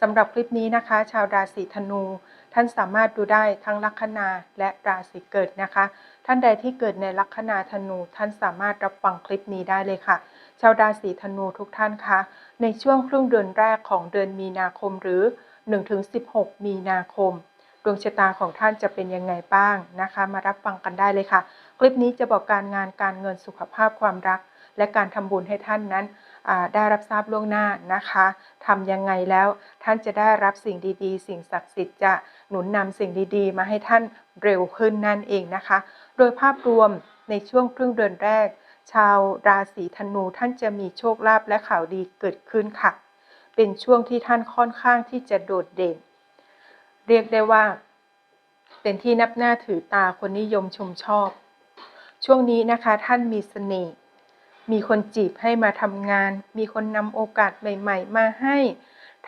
สำหรับคลิปนี้นะคะ ชาวราศีธนู ท่านสามารถดูได้ทั้งลัคนาและราศีเกิดนะคะ ท่านใดที่เกิดในลัคนาธนู ท่านสามารถรับฟังคลิปนี้ได้เลยค่ะ ชาวราศีธนูทุกท่านคะ ในช่วงครึ่งเดือนแรกของเดือนมีนาคมหรือ 1-16 มีนาคมดวงชะตาของท่านจะเป็นยังไงบ้างนะคะ มารับฟังกันได้เลยค่ะ คลิปนี้จะบอกการงานการเงินสุขภาพความรัก และการทำบุญให้ท่านนั้น ได้รับทราบล่วงหน้านะคะทำยังไงแล้วท่านจะได้รับสิ่งดีๆ สิ่งศักดิ์สิทธิ์จะหนุนนำสิ่งดีๆ มาให้ท่านเร็วขึ้นนั่นเองนะคะ โดยภาพรวมในช่วงครึ่งเดือนแรก ชาวราศีธนูท่านจะมีโชคลาภและข่าวดีเกิดขึ้นค่ะ เป็นช่วงที่ท่านค่อนข้างที่จะโดดเด่น เรียกได้ว่า เป็นที่นับหน้าถือตาคนนิยมชมชอบ ช่วงนี้นะคะท่านมีเสน่ห์ มีคนจีบให้มาทำงาน มีคนนำโอกาสใหม่ ๆ มาให้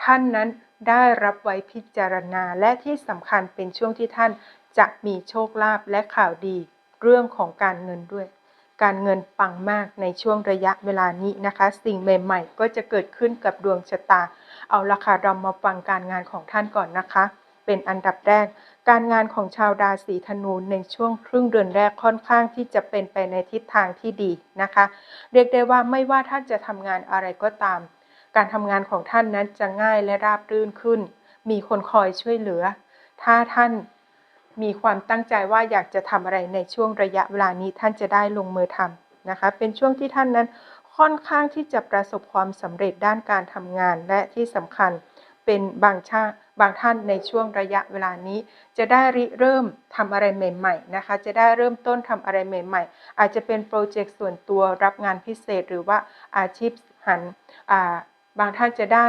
ท่านนั้นได้รับไว้พิจารณาและที่สำคัญเป็นช่วงที่ท่านจะมีโชคลาภและข่าวดี เรื่องของการเงินด้วย การเงินปังมากในช่วงระยะเวลานี้นะคะ สิ่งใหม่ๆ ก็จะเกิดขึ้นกับดวงชะตา เอาละค่ะเรามาฟังการงานของท่านก่อนนะคะ เป็นอันดับแรก การงานของชาวราศีธนูในช่วงครึ่งเดือนแรกค่อนข้างที่จะเป็นไปในทิศทางที่ดีนะคะ เรียกได้ว่าไม่ว่าท่านจะทำงานอะไรก็ตาม การทำงานของท่านนั้นจะง่ายและราบรื่นขึ้น มีคนคอยช่วยเหลือ ถ้าท่านมีความตั้งใจว่าอยากจะทำอะไรในช่วงระยะเวลานี้ท่านจะได้ลงมือทำนะคะ เป็นช่วงที่ท่านนั้นค่อนข้างที่จะประสบความสำเร็จด้านการทำงานและที่สำคัญเป็นบางชา บางท่านในช่วงระยะเวลานี้ จะได้ริเริ่มทำอะไรใหม่ ๆนะคะ จะได้เริ่มต้นทำอะไรใหม่ ๆ อาจจะเป็นโปรเจกต์ส่วนตัวรับงานพิเศษหรือว่าอาชีพหันบางท่านจะได้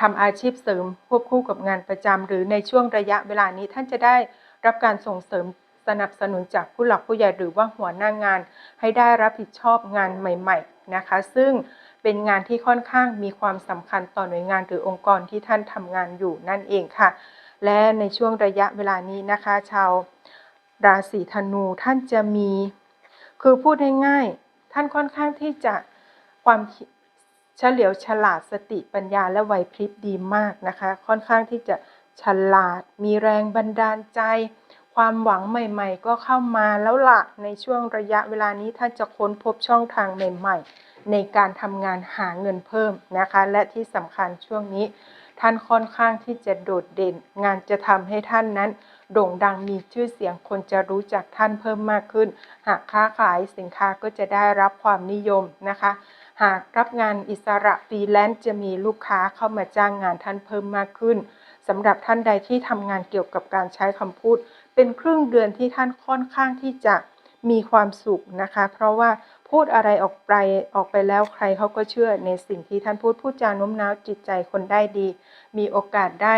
ทำอาชีพเสริมควบคู่กับงานประจำหรือในช่วงระยะเวลานี้ท่านจะได้รับการส่งเสริมสนับสนุนจากผู้หลักผู้ใหญ่หรือว่าหัวหน้างาน ให้ได้รับผิดชอบงานใหม่ ๆ นะคะ ซึ่ง เป็นงานที่ค่อนข้างมีความสำคัญต่อหน่วยงานหรือองค์กรที่ท่านทำงานอยู่นั่นเองค่ะ และในช่วงระยะเวลานี้นะคะ ชาวราศีธนูท่านจะมี คือพูดง่ายๆท่านค่อนข้างที่จะความเฉลียวฉลาดสติปัญญาและไหวพริบดีมากนะคะ ค่อนข้างที่จะฉลาด มีแรงบันดาลใจ ความหวังใหม่ ๆ ก็เข้ามาแล้วละในช่วงระยะเวลานี้ท่านจะค้นพบช่องทางใหม่ ๆ ในการทำงานหาเงินเพิ่มนะคะ และที่สำคัญช่วงนี้ ท่านค่อนข้างที่จะโดดเด่น งานจะทำให้ท่านนั้น โด่งดังมีชื่อเสียงคนจะรู้จักท่านเพิ่มมากขึ้น หากค้าขายสินค้าก็จะได้รับความนิยมนะคะ หากรับงานอิสระฟรีแลนซ์จะมีลูกค้าเข้ามาจ้างงานท่านเพิ่มมากขึ้นสำหรับท่านใดที่ทำงานเกี่ยวกับการใช้คำพูด เป็นครึ่งเดือนที่ท่านค่อนข้างที่จะมีความสุขนะคะ เพราะว่า พูดอะไรออกไปออกไปแล้วใครเขาก็เชื่อในสิ่งที่ท่านพูดพูดจาโน้มน้าวจิตใจคนได้ดี มีโอกาสได้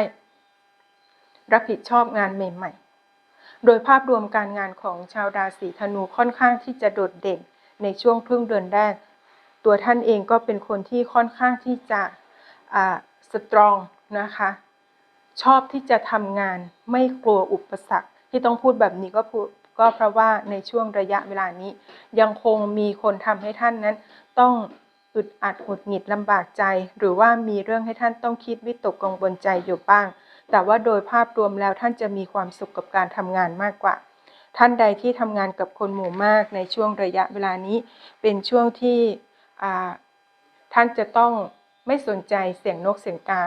รับผิดชอบงานใหม่ ๆ โดยภาพรวมการงานของชาวราศีธนูค่อนข้างที่จะโดดเด่นในช่วงครึ่งเดือนแรก ตัวท่านเองก็เป็นคนที่ค่อนข้างที่จะสตรองนะคะ ชอบที่จะทำงานไม่กลัวอุปสรรคที่ต้องพูดแบบนี้ก็ ก็เพราะว่าในช่วงระยะเวลานี้ ยังคงมีคนทำให้ท่านนั้น ต้องอึดอัดหงุดหงิดลำบากใจ หรือว่ามีเรื่องให้ท่านต้องคิดวิตกกังวลใจอยู่บ้าง แต่ว่าโดยภาพรวมแล้วท่านจะมีความสุขกับการทำงานมากกว่า ท่านใดที่ทำงานกับคนหมู่มากในช่วงระยะเวลานี้ เป็นช่วงที่ท่านจะต้องไม่สนใจเสียงนกเสียงกา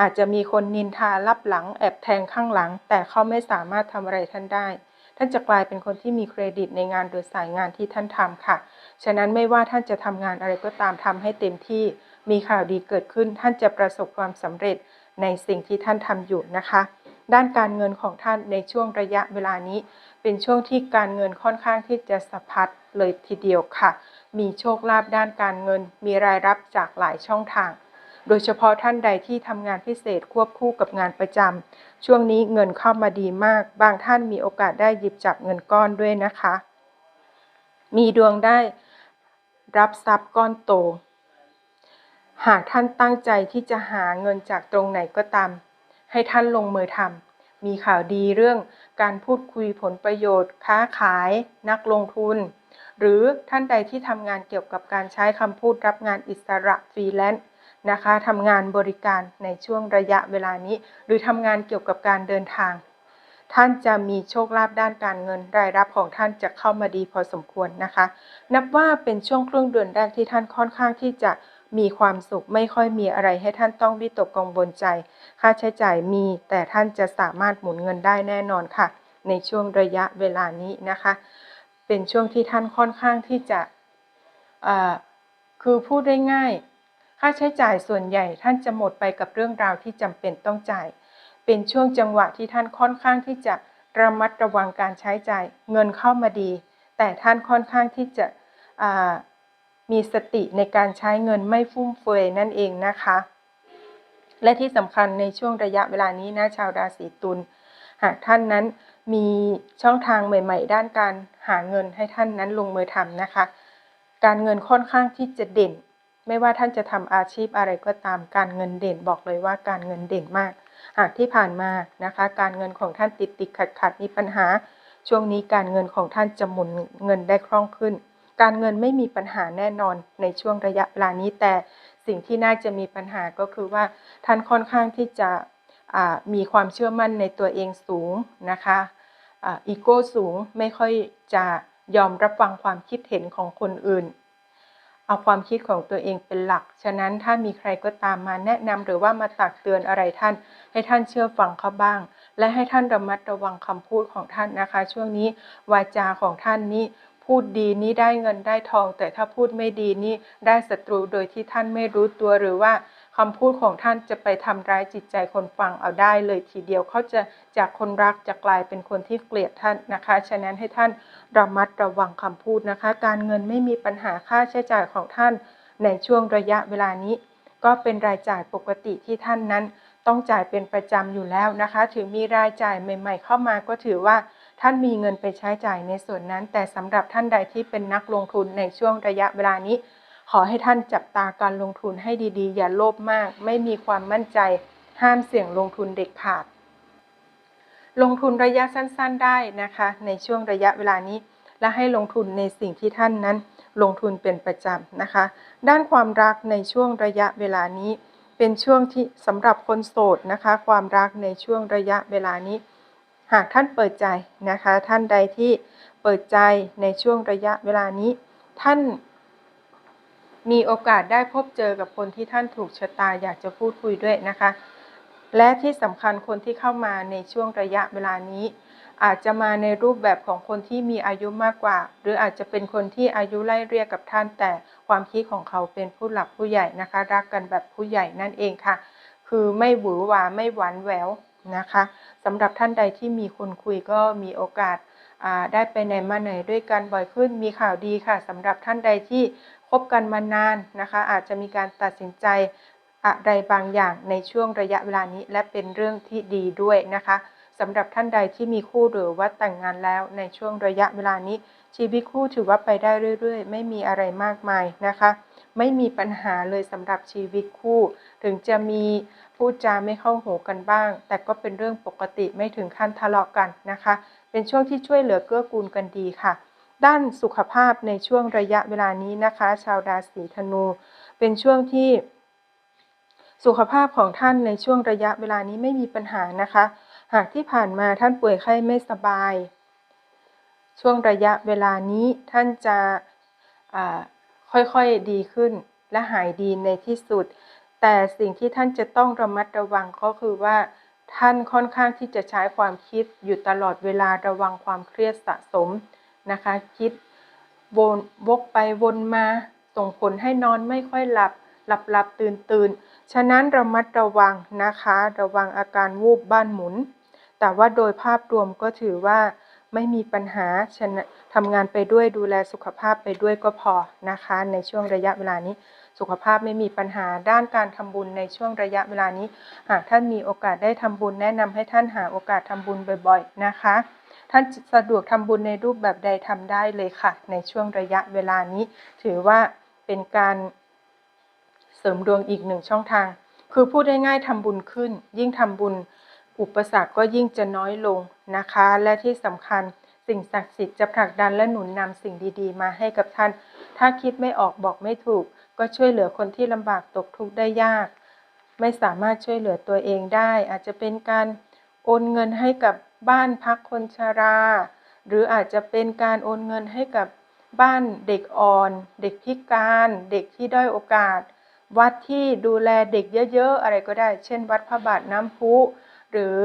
อาจจะมีคนนินทารับหลังแอบแทงข้างหลัง แต่เขาไม่สามารถทำอะไรท่านได้ ท่านจะกลายเป็นคนที่มีเครดิตในงานโดยสายงานที่ท่านทำค่ะ ฉะนั้นไม่ว่าท่านจะทำงานอะไรก็ตามทำให้เต็มที่ มีข่าวดีเกิดขึ้น ท่านจะประสบความสำเร็จในสิ่งที่ท่านทำอยู่นะคะ ด้านการเงินของท่านในช่วงระยะเวลานี้ เป็นช่วงที่การเงินค่อนข้างที่จะสะพัดเลยทีเดียวค่ะ มีโชคลาภด้านการเงิน มีรายรับจากหลายช่องทาง โดยเฉพาะท่านใดที่ทำงานพิเศษควบคู่กับงานประจำช่วงนี้เงินเข้ามาดีมาก บางท่านมีโอกาสได้หยิบจับเงินก้อนด้วยนะคะ มีดวงได้รับทรัพย์ก้อนโต หากท่านตั้งใจที่จะหาเงินจากตรงไหนก็ตาม ให้ท่านลงมือทำมีข่าวดีเรื่องการพูดคุยผลประโยชน์ ค้าขาย นักลงทุน หรือท่านใดที่ทำงานเกี่ยวกับการใช้คำพูดรับงานอิสระฟรีแลนซ์ นะคะทำงานบริการในช่วงระยะเวลานี้ หรือทำงานเกี่ยวกับการเดินทาง ท่านจะมีโชคลาภด้านการเงินรายรับของท่านจะเข้ามาดีพอสมควรนะคะ นับว่าเป็นช่วงครึ่งเดือนแรกที่ท่านค่อนข้างที่จะมีความสุขไม่ค่อยมีอะไรให้ท่านต้องวิตกกังวลใจ ค่าใช้จ่ายมี แต่ท่านจะสามารถหมุนเงินได้แน่นอนค่ะ ในช่วงระยะเวลานี้นะคะ เป็นช่วงที่ท่านค่อนข้างที่จะคือพูดได้ง่าย ค่าใช้จ่ายส่วนใหญ่ท่านจะหมดไปกับเรื่องราวที่จำเป็นต้องจ่าย เป็นช่วงจังหวะที่ท่านค่อนข้างที่จะระมัดระวังการใช้จ่าย เงินเข้ามาดี แต่ท่านค่อนข้างที่จะมีสติในการใช้เงินไม่ฟุ่มเฟือยนั่นเองนะคะ และที่สำคัญในช่วงระยะเวลานี้นะชาวราศีตุลหากท่านนั้นมีช่องทางใหม่ ๆ ด้านการหาเงินให้ท่านนั้นลงมือทำนะคะ การเงินค่อนข้างที่จะเด่น ไม่ว่าท่านจะทำอาชีพอะไรก็ตามการเงินเด่นบอกเลยว่าการเงินเด่นมาก หากที่ผ่านมานะคะ การเงินของท่านติดติดขัดขัดมีปัญหา ช่วงนี้การเงินของท่านจะหมุนเงินได้คล่องขึ้น การเงินไม่มีปัญหาแน่นอนในช่วงระยะเวลานี้แต่สิ่งที่น่าจะมีปัญหาก็คือว่าท่านค่อนข้างที่จะมีความเชื่อมั่นในตัวเองสูงนะคะอีโก้สูงไม่ค่อยจะยอมรับฟังความคิดเห็นของคนอื่น เอาความคิดของตัวเองเป็นหลัก ฉะนั้นถ้ามีใครก็ตามมาแนะนำหรือว่ามาตักเตือนอะไรท่าน ให้ท่านเชื่อฟังเขาบ้าง และให้ท่านระมัดระวังคำพูดของท่านนะคะ ช่วงนี้วาจาของท่านนี้พูดดีนี้ได้เงินได้ทอง แต่ถ้าพูดไม่ดีนี่ได้ศัตรูโดยที่ท่านไม่รู้ตัวหรือว่า คำพูดของท่านจะไปทำร้ายจิตใจคนฟังเอาได้เลยทีเดียวเขาจะจากคนรักจะกลายเป็นคนที่เกลียดท่านนะคะ ฉะนั้นให้ท่านระมัดระวังคำพูดนะคะ การเงินไม่มีปัญหาค่าใช้จ่ายของท่านในช่วงระยะเวลานี้ ก็เป็นรายจ่ายปกติที่ท่านนั้น ต้องจ่ายเป็นประจำอยู่แล้วนะคะ ถึงมีรายจ่ายใหม่ ๆ เข้ามาก็ถือว่าท่านมีเงินไปใช้จ่ายในส่วนนั้น แต่สำหรับท่านใดที่เป็นนักลงทุนในช่วงระยะเวลานี้ ขอให้ท่านจับตาการลงทุนให้ดีๆ อย่าโลภมาก ไม่มีความมั่นใจ ห้ามเสี่ยงลงทุนเด็ดขาด ลงทุนระยะสั้นๆได้นะคะ ในช่วงระยะเวลานี้ และให้ลงทุนในสิ่งที่ท่านนั้น ลงทุนเป็นประจำนะคะ ด้านความรักในช่วงระยะเวลานี้ เป็นช่วงที่สำหรับคนโสดนะคะ ความรักในช่วงระยะเวลานี้ หากท่านเปิดใจนะคะ ท่านใดที่เปิดใจในช่วงระยะเวลานี้ ท่าน มีโอกาสได้พบเจอกับคนที่ท่านถูกชะตาอยากจะพูดคุยด้วยนะคะ และที่สำคัญคนที่เข้ามาในช่วงระยะเวลานี้ อาจจะมาในรูปแบบของคนที่มีอายุมากกว่า หรืออาจจะเป็นคนที่อายุไล่เรียกกับท่าน แต่ความคิดของเขาเป็นผู้หลักผู้ใหญ่นะคะ รักกันแบบผู้ใหญ่นั่นเองค่ะ คือไม่หวือหวาไม่หวานแหววนะคะสำหรับท่านใดที่มีคนคุยก็มีโอกาส ได้ไปไหนมาไหนด้วยกันบ่อยขึ้นมีข่าวดีค่ะสำหรับท่านใดที่คบกันมานานนะคะ อาจจะมีการตัดสินใจอะไรบางอย่างในช่วงระยะเวลานี้ และเป็นเรื่องที่ดีด้วยนะคะสำหรับท่านใดที่มีคู่หรือว่าแต่งงานแล้วในช่วงระยะเวลานี้ ชีวิตคู่ถือว่าไปได้เรื่อย ๆ ไม่มีอะไรมากมายนะคะ ไม่มีปัญหาเลยสำหรับชีวิตคู่ ถึงจะมีพูดจาไม่เข้าหูกันบ้าง แต่ก็เป็นเรื่องปกติไม่ถึงขั้นทะเลาะกันนะคะ เป็นช่วงที่ช่วยเหลือเกื้อกูลกันดีค่ะ ด้านสุขภาพในช่วงระยะเวลานี้นะคะ ชาวราศีธนู เป็นช่วงที่ สุขภาพของท่านในช่วงระยะเวลานี้ไม่มีปัญหานะคะ หากที่ผ่านมาท่านป่วยไข้ไม่สบาย ช่วงระยะเวลานี้ท่านจะค่อยๆดีขึ้นและหายดีในที่สุด แต่สิ่งที่ท่านจะต้องระมัดระวังก็คือว่า ท่านค่อนข้างที่จะใช้ความคิดอยู่ตลอดเวลาระวังความเครียดสะสมนะคะ คิดวนวกไปวนมาส่งผลให้นอนไม่ค่อยหลับ หลับหลับตื่นตื่นฉะนั้นระมัดระวังนะคะ ระวังอาการวูบบ้านหมุน แต่ว่าโดยภาพรวมก็ถือว่าไม่มีปัญหาชนะทำงานไปด้วยดูแลสุขภาพไปด้วยก็พอนะคะ ในช่วงระยะเวลานี้ สุขภาพไม่มีปัญหาด้านการทำบุญในช่วงระยะเวลานี้ หากท่านมีโอกาสได้ทำบุญแนะนำให้ท่านหาโอกาสทำบุญบ่อย ๆ นะคะ ท่านสะดวกทำบุญในรูปแบบใดทำได้เลยค่ะ ในช่วงระยะเวลานี้ ถือว่าเป็นการเสริมดวงอีกหนึ่งช่องทาง คือพูดง่ายๆทำบุญขึ้น ยิ่งทำบุญอุปสรรคก็ยิ่งจะน้อยลงนะคะ และที่สำคัญ สิ่งศักดิ์สิทธิ์จะผลักดันและหนุนนำสิ่งดีๆ มาให้กับท่าน ถ้าคิดไม่ออกบอกไม่ถูก ก็ช่วยเหลือคนที่ลำบากตกทุกข์ได้ยาก ไม่สามารถช่วยเหลือตัวเองได้ อาจจะเป็นการโอนเงินให้กับบ้านพักคนชรา หรืออาจจะเป็นการโอนเงินให้กับบ้านเด็กอ่อน เด็กพิการ เด็กที่ด้อยโอกาส วัดที่ดูแลเด็กเยอะๆ อะไรก็ได้ เช่น วัดพระบาทน้ำพุ หรือ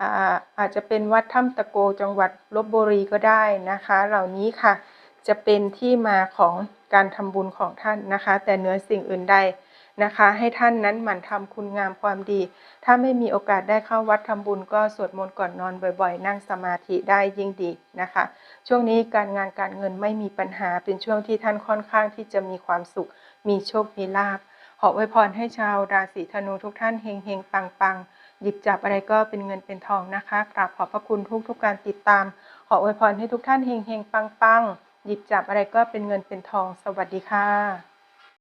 อาอาจจะเป็นวัดถ้ำตะโกจังหวัดลบบุรีก็ได้นะคะ เหล่านี้ค่ะจะเป็นที่มาของการทำบุญของท่านนะคะ แต่เหนือสิ่งอื่นใดนะคะ ให้ท่านนั้นหมั่นทำคุณงามความดี ถ้าไม่มีโอกาสได้เข้าวัดทำบุญก็สวดมนต์ก่อนนอนบ่อยๆ นั่งสมาธิได้ยิ่งดีนะคะ ช่วงนี้การงานการเงินไม่มีปัญหาเป็นช่วงที่ท่านค่อนข้างที่จะมีความสุข มีโชค มีลาภขออวยพรให้ชาวราศีธนูทุกท่านเฮงเฮงปังปังๆ หยิบจับอะไรก็เป็นเงินเป็นทองนะคะกราบขอบพระคุณทุกทุกการติดตาม ขออวยพรให้ทุกท่านเฮงเฮงปังปังหยิบจับอะไรก็เป็นเงินเป็นทอง สวัสดีค่ะ